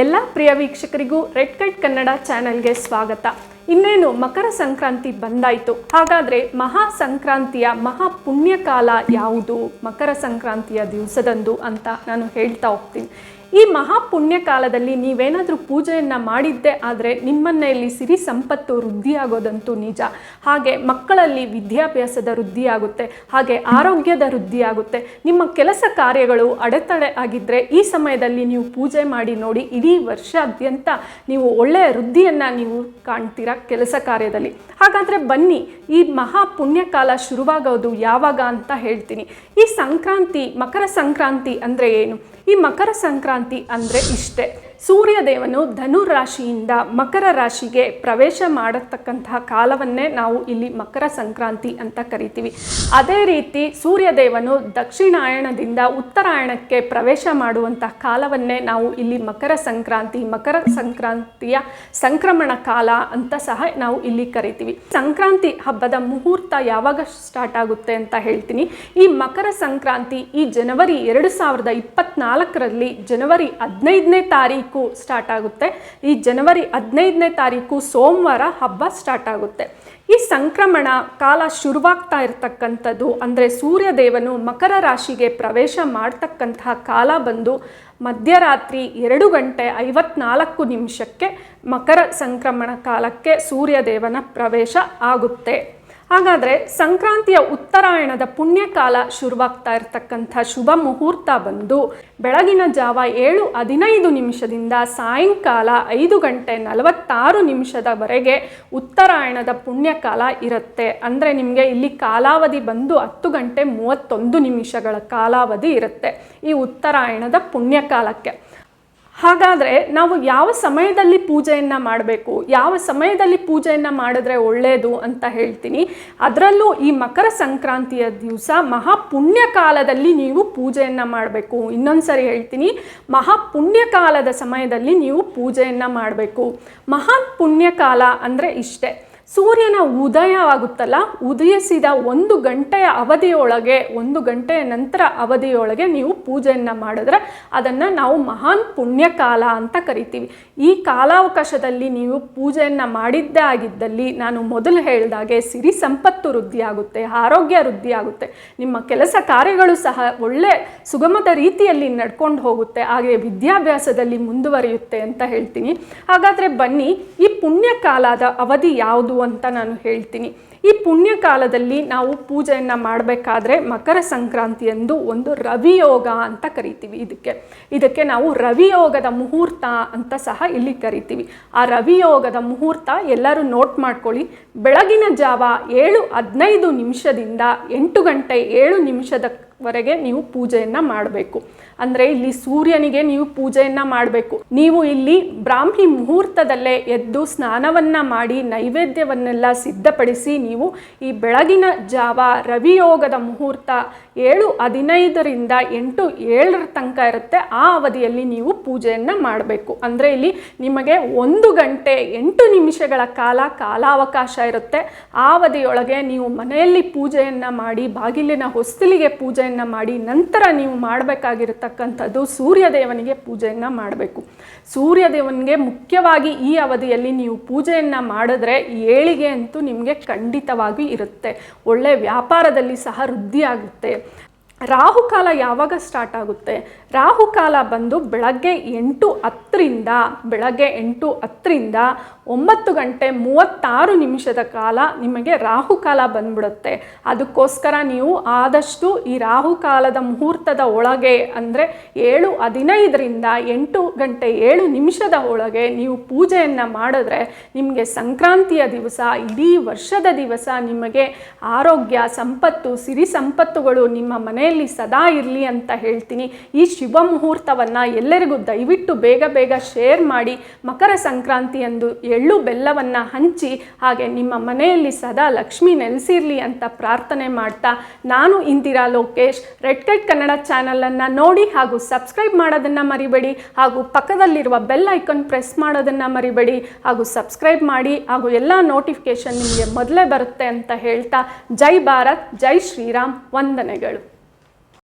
ಎಲ್ಲ ಪ್ರಿಯ ವೀಕ್ಷಕರಿಗೂ ರೆಡ್ ಕಟ್ ಕನ್ನಡ ಚಾನೆಲ್ಗೆ ಸ್ವಾಗತ. ಇನ್ನೇನು ಮಕರ ಸಂಕ್ರಾಂತಿ ಬಂದಾಯಿತು. ಹಾಗಾದರೆ ಮಹಾ ಸಂಕ್ರಾಂತಿಯ ಮಹಾ ಪುಣ್ಯಕಾಲ ಯಾವುದು? ಮಕರ ಸಂಕ್ರಾಂತಿಯ ದಿವಸದಂದು ಅಂತ ನಾನು ಹೇಳ್ತಾ ಹೋಗ್ತೀನಿ. ಈ ಮಹಾ ಪುಣ್ಯ ಕಾಲದಲ್ಲಿ ನೀವೇನಾದರೂ ಪೂಜೆಯನ್ನು ಮಾಡಿದ್ದೆ ಆದರೆ ಇಲ್ಲಿ ಸಿರಿ ಸಂಪತ್ತು ವೃದ್ಧಿಯಾಗೋದಂತೂ ನಿಜ. ಹಾಗೆ ಮಕ್ಕಳಲ್ಲಿ ವಿದ್ಯಾಭ್ಯಾಸದ ವೃದ್ಧಿಯಾಗುತ್ತೆ, ಹಾಗೆ ಆರೋಗ್ಯದ ವೃದ್ಧಿಯಾಗುತ್ತೆ. ನಿಮ್ಮ ಕೆಲಸ ಕಾರ್ಯಗಳು ಅಡೆತಡೆ ಆಗಿದ್ದರೆ ಈ ಸಮಯದಲ್ಲಿ ನೀವು ಪೂಜೆ ಮಾಡಿ ನೋಡಿ ಇಡೀ ವರ್ಷಾದ್ಯಂತ ನೀವು ಒಳ್ಳೆಯ ವೃದ್ಧಿಯನ್ನು ನೀವು ಕಾಣ್ತೀರಾ ಕೆಲಸ ಕಾರ್ಯದಲ್ಲಿ. ಹಾಗಾದರೆ ಬನ್ನಿ, ಈ ಮಹಾ ಪುಣ್ಯಕಾಲ ಶುರುವಾಗೋದು ಯಾವಾಗ ಅಂತ ಹೇಳ್ತೀನಿ. ಈ ಸಂಕ್ರಾಂತಿ, ಮಕರ ಸಂಕ್ರಾಂತಿ ಅಂದರೆ ಏನು? ಈ ಮಕರ ಸಂಕ್ರಾಂತಿ ಅಂದರೆ ಇಷ್ಟೇ. ಸೂರ್ಯದೇವನು ಧನು ರಾಶಿಯಿಂದ ಮಕರ ರಾಶಿಗೆ ಪ್ರವೇಶ ಮಾಡತಕ್ಕಂತಹ ಕಾಲವನ್ನೇ ನಾವು ಇಲ್ಲಿ ಮಕರ ಸಂಕ್ರಾಂತಿ ಅಂತ ಕರಿತೀವಿ. ಅದೇ ರೀತಿ ಸೂರ್ಯದೇವನು ದಕ್ಷಿಣಾಯಣದಿಂದ ಉತ್ತರಾಯಣಕ್ಕೆ ಪ್ರವೇಶ ಮಾಡುವಂತಹ ಕಾಲವನ್ನೇ ನಾವು ಇಲ್ಲಿ ಮಕರ ಸಂಕ್ರಾಂತಿ, ಮಕರ ಸಂಕ್ರಾಂತಿಯ ಸಂಕ್ರಮಣ ಕಾಲ ಅಂತ ಸಹ ನಾವು ಇಲ್ಲಿ ಕರಿತೀವಿ. ಸಂಕ್ರಾಂತಿ ಹಬ್ಬದ ಮುಹೂರ್ತ ಯಾವಾಗ ಸ್ಟಾರ್ಟ್ ಆಗುತ್ತೆ ಅಂತ ಹೇಳ್ತೀನಿ. ಈ ಮಕರ ಸಂಕ್ರಾಂತಿ ಈ ಜನವರಿ ಎರಡು ಸಾವಿರದ ಇಪ್ಪತ್ನಾಲ್ಕರಲ್ಲಿ ಜನವರಿ ಹದಿನೈದನೇ ತಾರೀಕು ಸ್ಟಾರ್ಟ್ ಆಗುತ್ತೆ. ಈ ಜನವರಿ ಹದಿನೈದನೇ ತಾರೀಕು ಸೋಮವಾರ ಹಬ್ಬ ಸ್ಟಾರ್ಟ್ ಆಗುತ್ತೆ. ಈ ಸಂಕ್ರಮಣ ಕಾಲ ಶುರುವಾಗ್ತಾ ಇರತಕ್ಕಂಥದ್ದು ಅಂದರೆ ಸೂರ್ಯದೇವನು ಮಕರ ರಾಶಿಗೆ ಪ್ರವೇಶ ಮಾಡ್ತಕ್ಕಂತಹ ಕಾಲ ಬಂದು ಮಧ್ಯರಾತ್ರಿ ಎರಡು ಗಂಟೆ ಐವತ್ನಾಲ್ಕು ನಿಮಿಷಕ್ಕೆ ಮಕರ ಸಂಕ್ರಮಣ ಕಾಲಕ್ಕೆ ಸೂರ್ಯದೇವನ ಪ್ರವೇಶ ಆಗುತ್ತೆ. ಹಾಗಾದರೆ ಸಂಕ್ರಾಂತಿಯ ಉತ್ತರಾಯಣದ ಪುಣ್ಯಕಾಲ ಶುರುವಾಗ್ತಾ ಇರತಕ್ಕಂಥ ಶುಭ ಮುಹೂರ್ತ ಬಂದು ಬೆಳಗಿನ ಜಾವ ಏಳು ಹದಿನೈದು ನಿಮಿಷದಿಂದ ಸಾಯಂಕಾಲ ಐದು ಗಂಟೆ ನಲವತ್ತಾರು ನಿಮಿಷದವರೆಗೆ ಉತ್ತರಾಯಣದ ಪುಣ್ಯಕಾಲ ಇರುತ್ತೆ. ಅಂದರೆ ನಿಮಗೆ ಇಲ್ಲಿ ಕಾಲಾವಧಿ ಬಂದು ಹತ್ತು ಗಂಟೆ ಮೂವತ್ತೊಂದು ನಿಮಿಷಗಳ ಕಾಲಾವಧಿ ಇರುತ್ತೆ. ಈ ಉತ್ತರಾಯಣದ ಪುಣ್ಯಕಾಲಕ್ಕೆ. ಹಾಗಾದರೆ ನಾವು ಯಾವ ಸಮಯದಲ್ಲಿ ಪೂಜೆಯನ್ನು ಮಾಡಬೇಕು, ಯಾವ ಸಮಯದಲ್ಲಿ ಪೂಜೆಯನ್ನು ಮಾಡಿದ್ರೆ ಒಳ್ಳೆಯದು ಅಂತ ಹೇಳ್ತೀನಿ. ಅದರಲ್ಲೂ ಈ ಮಕರ ಸಂಕ್ರಾಂತಿಯ ದಿವಸ ಮಹಾಪುಣ್ಯ ಕಾಲದಲ್ಲಿ ನೀವು ಪೂಜೆಯನ್ನು ಮಾಡಬೇಕು. ಇನ್ನೊಂದು ಸರಿ ಹೇಳ್ತೀನಿ ಮಹಾ ಪುಣ್ಯ ಕಾಲದ ಸಮಯದಲ್ಲಿ ನೀವು ಪೂಜೆಯನ್ನು ಮಾಡಬೇಕು. ಮಹಾನ್ ಪುಣ್ಯಕಾಲ ಅಂದರೆ ಇಷ್ಟೇ. ಸೂರ್ಯನ ಉದಯವಾಗುತ್ತಲ್ಲ ಉದಯಿಸಿದ ಒಂದು ಗಂಟೆಯ ಅವಧಿಯೊಳಗೆ, ಒಂದು ಗಂಟೆಯ ನಂತರ ಅವಧಿಯೊಳಗೆ ನೀವು ಪೂಜೆಯನ್ನು ಮಾಡಿದ್ರೆ ಅದನ್ನು ನಾವು ಮಹಾನ್ ಪುಣ್ಯಕಾಲ ಅಂತ ಕರಿತೀವಿ. ಈ ಕಾಲಾವಕಾಶದಲ್ಲಿ ನೀವು ಪೂಜೆಯನ್ನು ಮಾಡಿದ್ದೇ ಆಗಿದ್ದಲ್ಲಿ ನಾನು ಮೊದಲು ಹೇಳಿದಾಗೆ ಸಿರಿ ಸಂಪತ್ತು ವೃದ್ಧಿಯಾಗುತ್ತೆ, ಆರೋಗ್ಯ ವೃದ್ಧಿಯಾಗುತ್ತೆ, ನಿಮ್ಮ ಕೆಲಸ ಕಾರ್ಯಗಳು ಸಹ ಒಳ್ಳೆ ಸುಗಮದ ರೀತಿಯಲ್ಲಿ ನಡ್ಕೊಂಡು ಹೋಗುತ್ತೆ, ಹಾಗೆ ವಿದ್ಯಾಭ್ಯಾಸದಲ್ಲಿ ಮುಂದುವರಿಯುತ್ತೆ ಅಂತ ಹೇಳ್ತೀನಿ. ಹಾಗಾದರೆ ಬನ್ನಿ, ಈ ಪುಣ್ಯಕಾಲದ ಅವಧಿ ಯಾವುದು ಅಂತ ನಾನು ಹೇಳ್ತೀನಿ. ಈ ಪುಣ್ಯಕಾಲದಲ್ಲಿ ನಾವು ಪೂಜೆಯನ್ನು ಮಾಡಬೇಕಾದ್ರೆ ಮಕರ ಸಂಕ್ರಾಂತಿಯಂದು ಒಂದು ರವಿಯೋಗ ಅಂತ ಕರಿತೀವಿ ಇದಕ್ಕೆ. ಇದಕ್ಕೆ ನಾವು ರವಿಯೋಗದ ಮುಹೂರ್ತ ಅಂತ ಸಹ ಇಲ್ಲಿ ಕರಿತೀವಿ. ಆ ರವಿಯೋಗದ ಮುಹೂರ್ತ ಎಲ್ಲರೂ ನೋಟ್ ಮಾಡ್ಕೊಳ್ಳಿ. ಬೆಳಗಿನ ಜಾವ ಏಳು ಹದಿನೈದು ನಿಮಿಷದಿಂದ ಎಂಟು ಗಂಟೆ ಏಳು ನಿಮಿಷದವರೆಗೆ ನೀವು ಪೂಜೆಯನ್ನು ಮಾಡಬೇಕು. ಅಂದರೆ ಇಲ್ಲಿ ಸೂರ್ಯನಿಗೆ ನೀವು ಪೂಜೆಯನ್ನು ಮಾಡಬೇಕು. ನೀವು ಇಲ್ಲಿ ಬ್ರಾಹ್ಮಿ ಮುಹೂರ್ತದಲ್ಲೇ ಎದ್ದು ಸ್ನಾನವನ್ನು ಮಾಡಿ ನೈವೇದ್ಯವನ್ನೆಲ್ಲ ಸಿದ್ಧಪಡಿಸಿ ನೀವು ಈ ಬೆಳಗಿನ ಜಾವ ರವಿಯೋಗದ ಮುಹೂರ್ತ ಏಳು ಹದಿನೈದರಿಂದ ಎಂಟು ಏಳರ ತನಕ ಇರುತ್ತೆ. ಆ ಅವಧಿಯಲ್ಲಿ ನೀವು ಪೂಜೆಯನ್ನು ಮಾಡಬೇಕು. ಅಂದರೆ ಇಲ್ಲಿ ನಿಮಗೆ ಒಂದು ಗಂಟೆ ಎಂಟು ನಿಮಿಷಗಳ ಕಾಲ ಕಾಲಾವಕಾಶ ಇರುತ್ತೆ. ಆ ಅವಧಿಯೊಳಗೆ ನೀವು ಮನೆಯಲ್ಲಿ ಪೂಜೆಯನ್ನು ಮಾಡಿ ಬಾಗಿಲಿನ ಹೊಸ್ತಿಲಿಗೆ ಪೂಜೆಯನ್ನು ಮಾಡಿ, ನಂತರ ನೀವು ಮಾಡಬೇಕಾಗಿರತಕ್ಕಂಥದ್ದು ಸೂರ್ಯದೇವನಿಗೆ ಪೂಜೆಯನ್ನು ಮಾಡಬೇಕು. ಸೂರ್ಯದೇವನಿಗೆ ಮುಖ್ಯವಾಗಿ ಈ ಅವಧಿಯಲ್ಲಿ ನೀವು ಪೂಜೆಯನ್ನು ಮಾಡಿದ್ರೆ ಏಳಿಗೆ ಅಂತೂ ನಿಮಗೆ ಖಂಡಿತವಾಗಿ ಇರುತ್ತೆ. ಒಳ್ಳೆ ವ್ಯಾಪಾರದಲ್ಲಿ ಸಹ ವೃದ್ಧಿ ಆಗುತ್ತೆ ರಾಹುಕಾಲ ಯಾವಾಗ ಸ್ಟಾರ್ಟ್ ಆಗುತ್ತೆ? ರಾಹುಕಾಲ ಬಂದು ಬೆಳಗ್ಗೆ ಎಂಟು ಹತ್ತರಿಂದ, ಬೆಳಗ್ಗೆ ಎಂಟು ಹತ್ತರಿಂದ ಒಂಬತ್ತು ಗಂಟೆ ಮೂವತ್ತಾರು ನಿಮಿಷದ ಕಾಲ ನಿಮಗೆ ರಾಹುಕಾಲ ಬಂದ್ಬಿಡುತ್ತೆ. ಅದಕ್ಕೋಸ್ಕರ ನೀವು ಆದಷ್ಟು ಈ ರಾಹುಕಾಲದ ಮುಹೂರ್ತದ ಒಳಗೆ ಅಂದರೆ ಏಳು ಹದಿನೈದರಿಂದ ಎಂಟು ಗಂಟೆ ಏಳು ನಿಮಿಷದ ಒಳಗೆ ನೀವು ಪೂಜೆಯನ್ನು ಮಾಡಿದ್ರೆ ನಿಮಗೆ ಸಂಕ್ರಾಂತಿಯ ದಿವಸ, ಇಡೀ ವರ್ಷದ ದಿವಸ ನಿಮಗೆ ಆರೋಗ್ಯ, ಸಂಪತ್ತು, ಸಿರಿ ಸಂಪತ್ತುಗಳು ನಿಮ್ಮ ಮನೆಯಲ್ಲಿ ಸದಾ ಇರಲಿ ಅಂತ ಹೇಳ್ತೀನಿ. ಈ ಶುಭ ಮುಹೂರ್ತವನ್ನು ಎಲ್ಲರಿಗೂ ದಯವಿಟ್ಟು ಬೇಗ ಬೇಗ ಶೇರ್ ಮಾಡಿ ಮಕರ ಸಂಕ್ರಾಂತಿಯಂದು ಎಳ್ಳು ಬೆಲ್ಲವನ್ನು ಹಂಚಿ ಹಾಗೆ ನಿಮ್ಮ ಮನೆಯಲ್ಲಿ ಸದಾ ಲಕ್ಷ್ಮಿ ನೆಲೆಸಿರಲಿ ಅಂತ ಪ್ರಾರ್ಥನೆ ಮಾಡ್ತಾ ನಾನು ಇಂದಿರಾ ಲೋಕೇಶ್. ರೆಡ್ ಕೈಟ್ ಕನ್ನಡ ಚಾನಲನ್ನು ನೋಡಿ ಹಾಗೂ ಸಬ್ಸ್ಕ್ರೈಬ್ ಮಾಡೋದನ್ನು ಮರಿಬೇಡಿ ಹಾಗೂ ಪಕ್ಕದಲ್ಲಿರುವ ಬೆಲ್ ಐಕಾನ್ ಪ್ರೆಸ್ ಮಾಡೋದನ್ನು ಮರಿಬೇಡಿ ಹಾಗೂ ಸಬ್ಸ್ಕ್ರೈಬ್ ಮಾಡಿ ಹಾಗೂ ಎಲ್ಲ ನೋಟಿಫಿಕೇಷನ್ ನಿಮಗೆ ಮೊದಲೇ ಬರುತ್ತೆ ಅಂತ ಹೇಳ್ತಾ ಜೈ ಭಾರತ್, ಜೈ ಶ್ರೀರಾಮ್, ವಂದನೆಗಳು.